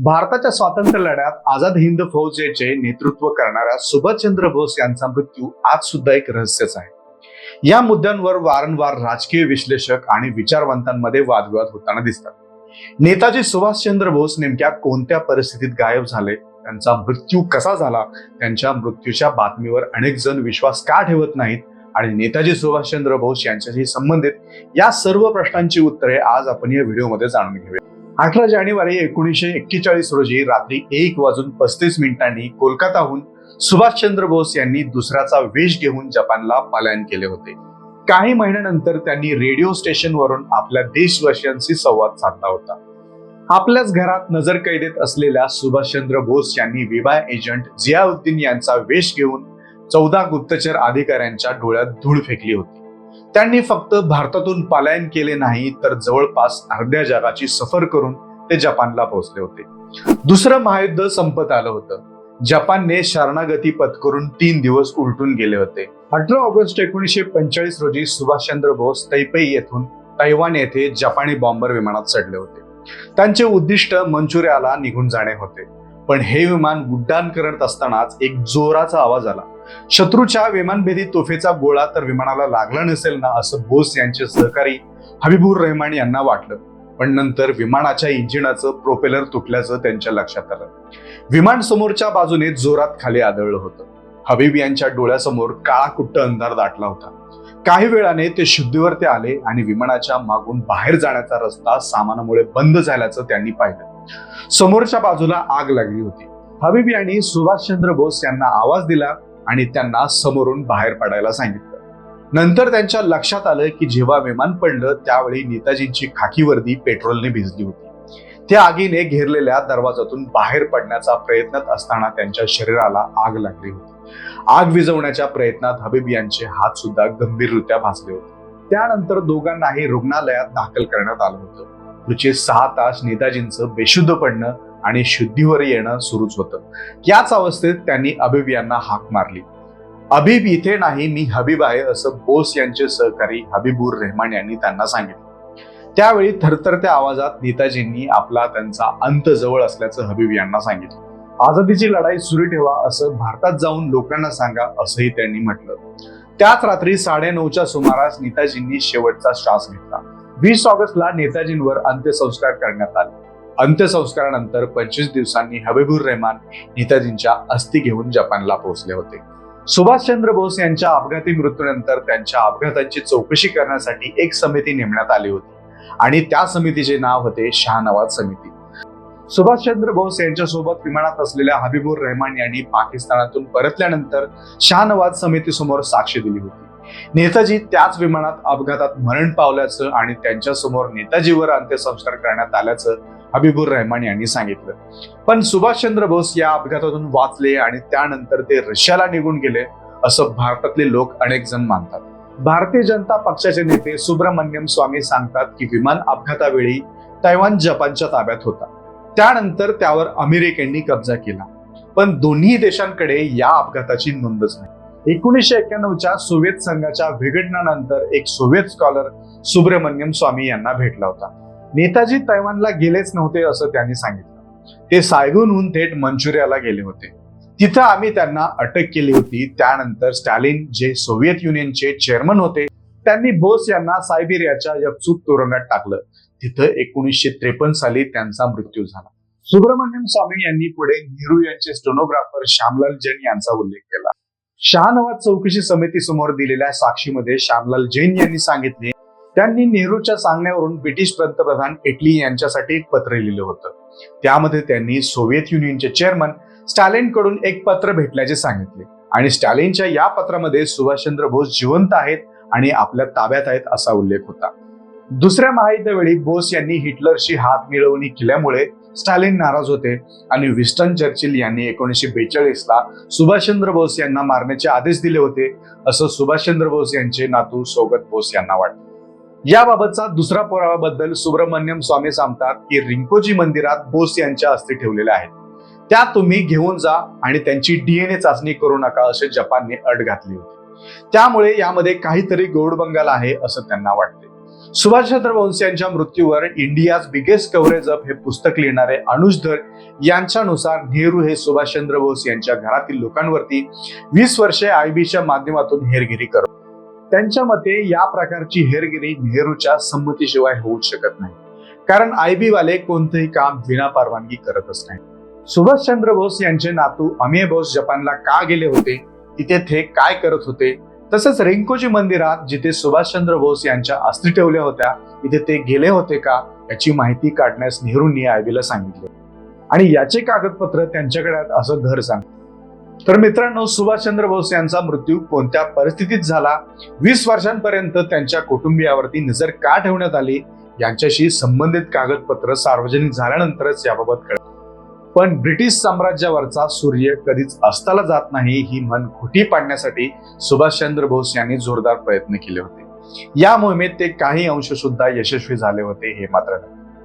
भारताच्या स्वातंत्र्य लढ्यात आझाद हिंद फौजेचे नेतृत्व करणाऱ्या सुभाषचंद्र बोस यांचा मृत्यू आज सुद्धा एक रहस्यच आहे. या मुद्द्यांवर वारंवार राजकीय विश्लेषक आणि विचारवंतांमध्ये वादविवाद होताना दिसतात. नेताजी सुभाषचंद्र बोस नेमक्या कोणत्या परिस्थितीत गायब झाले? त्यांचा मृत्यू कसा झाला? त्यांच्या मृत्यूच्या बातमीवर अनेक जण विश्वास का ठेवत नाहीत? आणि नेताजी सुभाषचंद्र बोस यांच्याशी संबंधित या सर्व प्रश्नांची उत्तरे आज आपण या व्हिडिओमध्ये जाणून घेऊया. अठरा जानेवारी एकोणीसशे एक्केचाळीस रोजी रात्री एक वाजून पस्तीस मिनिटांनी कोलकाताहून सुभाषचंद्र बोस यांनी दुसऱ्याचा वेश घेऊन जपानला पलायन केले होते. काही महिन्यानंतर त्यांनी रेडिओ स्टेशनवरून आपल्या देशवासियांशी संवाद साधला होता. आपल्याच घरात नजर कैदेत असलेल्या सुभाषचंद्र बोस यांनी विवाह एजंट जियाउद्दीन यांचा वेश घेऊन चौदा गुप्तचर अधिकाऱ्यांच्या डोळ्यात धूळ फेकली होती. त्यांनी फक्त भारतातून पलायन केले नाही तर जवळपास अर्ध्या जगाची सफर करून ते जपानला पोहोचले होते. दुसरं महायुद्ध संपत आलं होतं. जपानने शरणागती पत्करून तीन दिवस उलटून गेले होते. अठरा ऑगस्ट एकोणीसशे पंचेचाळीस रोजी सुभाषचंद्र बोस तैपई येथून तैवान येथे जपानी बॉम्बर विमानात चढले होते. त्यांचे उद्दिष्ट मंचुरियाला निघून जाणे होते. पण हे विमान उड्डाण करत असतानाच एक जोराचा आवाज आला. शत्रूच्या विमानभेदी तोफेचा गोळा तर विमानाला लागला नसेल ना असं बोस यांचे सहकारी हबीबूर रहमान यांना वाटलं. पण नंतर विमानाच्या इंजिनाचं प्रोपेलर तुटल्याचं त्यांच्या लक्षात आलं. विमान समोरच्या बाजूने जोरात खाली आदळलं होतं. हबीब यांच्या डोळ्यासमोर काळा कुट्ट अंधार दाटला होता. काही वेळाने ते शुद्धीवर ते आले आणि विमानाच्या मागून बाहेर जाण्याचा रस्ता सामानामुळे बंद झाल्याचं त्यांनी पाहिलं. समोरच्या बाजूला आग लागली होती. हबीब यांनी सुभाषचंद्र बोस यांना आवाज दिला आणि त्यांना समोरून बाहेर पडायला सांगितलं. नंतर त्यांच्या लक्षात आलं की जेव्हा विमान पडलं त्यावेळी नेताजींची खाकी वर्दी पेट्रोलने भिजली होती. त्या आगीने घेरलेल्या दरवाजातून बाहेर पडण्याचा प्रयत्नात असताना त्यांच्या शरीराला आग लागली होती. आग विझवण्याच्या प्रयत्नात हबीब यांचे हात सुद्धा गंभीररित्या भासले होते. त्यानंतर दोघांनाही रुग्णालयात दाखल करण्यात आलं होतं. पुढचे सहा तास नेताजींचं बेशुद्ध पडणं आणि शुद्धीवर येणं सुरूच होतं. याच अवस्थेत त्यांनी अबीब यांना हाक मारली. अबीब इथे नाही मी हबीब आहे असं बोस यांचे सहकारी हबीबुर रहमान यांनी त्यांना सांगितलं. त्यावेळी थरथरत्या आवाजात नेताजींनी आपला त्यांचा अंत जवळ असल्याचं हबीब यांना सांगितलं. आझादीची लढाई सुरू ठेवा असं भारतात जाऊन लोकांना सांगा असंही त्यांनी म्हटलं. त्याच रात्री साडेनऊच्या सुमारास नेताजींनी शेवटचा श्वास घेतला. वीस ऑगस्टला नेताजींवर अंत्यसंस्कार करण्यात आले. अंत्यसंस्कारानंतर पंचवीस दिवसांनी हबीबुर रहमान नेताजींच्या अस्थी घेऊन जपानला पोहोचले होते. सुभाषचंद्र बोस यांच्या अपघाती मृत्यूनंतर त्यांच्या अपघातांची चौकशी करण्यासाठी एक समिती नेमण्यात आली होती आणि त्या समितीचे नाव होते शहानवाज समिती. सुभाषचंद्र बोस यांच्यासोबत विमानात असलेल्या हबीबुर रहमान यांनी पाकिस्तानातून परतल्यानंतर शहानवाज समितीसमोर साक्ष दिली होती. नेताजी त्याच विमानात अपघातात मरण पावल्याचं आणि त्यांच्यासमोर नेताजीवर अंत्यसंस्कार करण्यात आल्याचं हबीबुर रहमान यांनी सांगितलं. पण सुभाषचंद्र बोस या अपघातातून वाचले आणि त्यानंतर ते रशियाला निघून गेले असं भारतातले लोक अनेक जण मानतात. भारतीय जनता पक्षाचे नेते सुब्रमण्यम स्वामी सांगतात की विमान अपघातावेळी तैवान जपानच्या ताब्यात होता. त्यानंतर त्यावर अमेरिकेंनी कब्जा केला. पण दोन्ही देशांकडे या अपघाताची नोंदच नाही. एकोणीसशे एक्क्याण्णवच्या सोव्हिएत संघाच्या विघटनानंतर एक सोव्हिएत स्कॉलर सुब्रमण्यम स्वामी यांना भेटला होता. नेताजी तैवानला गेलेच नव्हते असं त्यांनी सांगितलं. ते सायगूनहून थेट मंचुरियाला गेले होते. तिथं आम्ही त्यांना अटक केली होती. त्यानंतर स्टॅलिन जे सोव्हिएत युनियनचे चेअरमन होते त्यांनी बोस यांना सायबेरियाच्या यपचूक तुरुंगात टाकलं. तिथं एकोणीसशे त्रेपन्न साली त्यांचा मृत्यू झाला. सुब्रमण्यम स्वामी यांनी पुढे नेहरू यांचे स्टोनोग्राफर श्यामलाल जैन यांचा उल्लेख केला. शहानवाज चौकशी समिती समोर दिलेल्या साक्षीमध्ये श्यामलाल जैन यांनी सांगितले त्यांनी नेहरूच्या सांगण्यावरून ब्रिटिश पंतप्रधान इटली यांच्यासाठी एक पत्र लिहिलं होतं. त्यामध्ये त्यांनी सोव्हिएत युनियनचे चेअरमन स्टॅलिनकडून एक पत्र भेटल्याचे सांगितले. आणि स्टॅलिनच्या या पत्रामध्ये सुभाषचंद्र बोस जिवंत आहेत आणि आपल्या ताब्यात आहेत असा उल्लेख होता. दुसऱ्या महायुद्धावेळी बोस यांनी हिटलरशी हात मिळवणी केल्यामुळे स्टॅलिन नाराज होते आणि विस्टन चर्चिल यांनी एकोणीसशे बेचाळीस ला सुभाषचंद्र बोस यांना मारण्याचे आदेश दिले होते असं सुभाषचंद्र बोस यांचे नातू सोगत बोस यांना वाटतं. याबाबतचा दुसरा पुराव्याबद्दल सुब्रमण्यम स्वामी सांगतात की रिंकोजी मंदिरात बोस यांच्या अस्थी ठेवलेल्या आहेत. त्या तुम्ही घेऊन जा आणि त्यांची डीएनए चाचणी करू नका असे जपानने अट घातली होती. त्यामुळे यामध्ये काहीतरी गौडबंगाल आहे असं त्यांना वाटते. सुभाषचंद्र बोस यांच्या मृत्यूवर इंडियाज बिगेस्ट कव्हरेज अप हे पुस्तक लिहिणारे अनुज धर यांच्यानुसार नेहरू हे सुभाषचंद्र बोस यांच्या घरातील लोकांवरती वीस वर्षे आयबीच्या माध्यमातून हेरगिरी करत त्यांच्या मते या प्रकारची हेरगिरी नेहरूच्या संमतीशिवाय होऊ शकत नाही. कारण आयबी वाले कोणतेही काम विना परवानगी करतच नाही सुभाषचंद्र बोस यांचे नातू अमेय बोस जपानला का गेले होते? तिथे ते काय करत होते? तसंच रेंकोजी मंदिरात जिथे सुभाषचंद्र बोस यांच्या अस्थि ठेवल्या होत्या तिथे ते गेले होते का याची माहिती काढण्यास नेहरूंनी आयबीला सांगितले. आणि याचे कागदपत्र त्यांच्याकडे असं घर सांग. तर मित्रांनो सुभाषचंद्र बोस यांचा मृत्यू कोणत्या परिस्थितीत झाला? वीस वर्षांपर्यंत त्यांच्या कुटुंबियावरती नजर का ठेवण्यात आली? यांच्याशी संबंधित कागदपत्र सार्वजनिक झाल्यानंतरच याबाबत कळले. पण ब्रिटिश साम्राज्यावरचा सूर्य कधीच अस्ताला जात नाही ही म्हण खोटी पाडण्यासाठी सुभाषचंद्र बोस यांनी जोरदार प्रयत्न केले होते. या मोहिमेत ते काही अंश सुद्धा यशस्वी झाले होते हे मात्र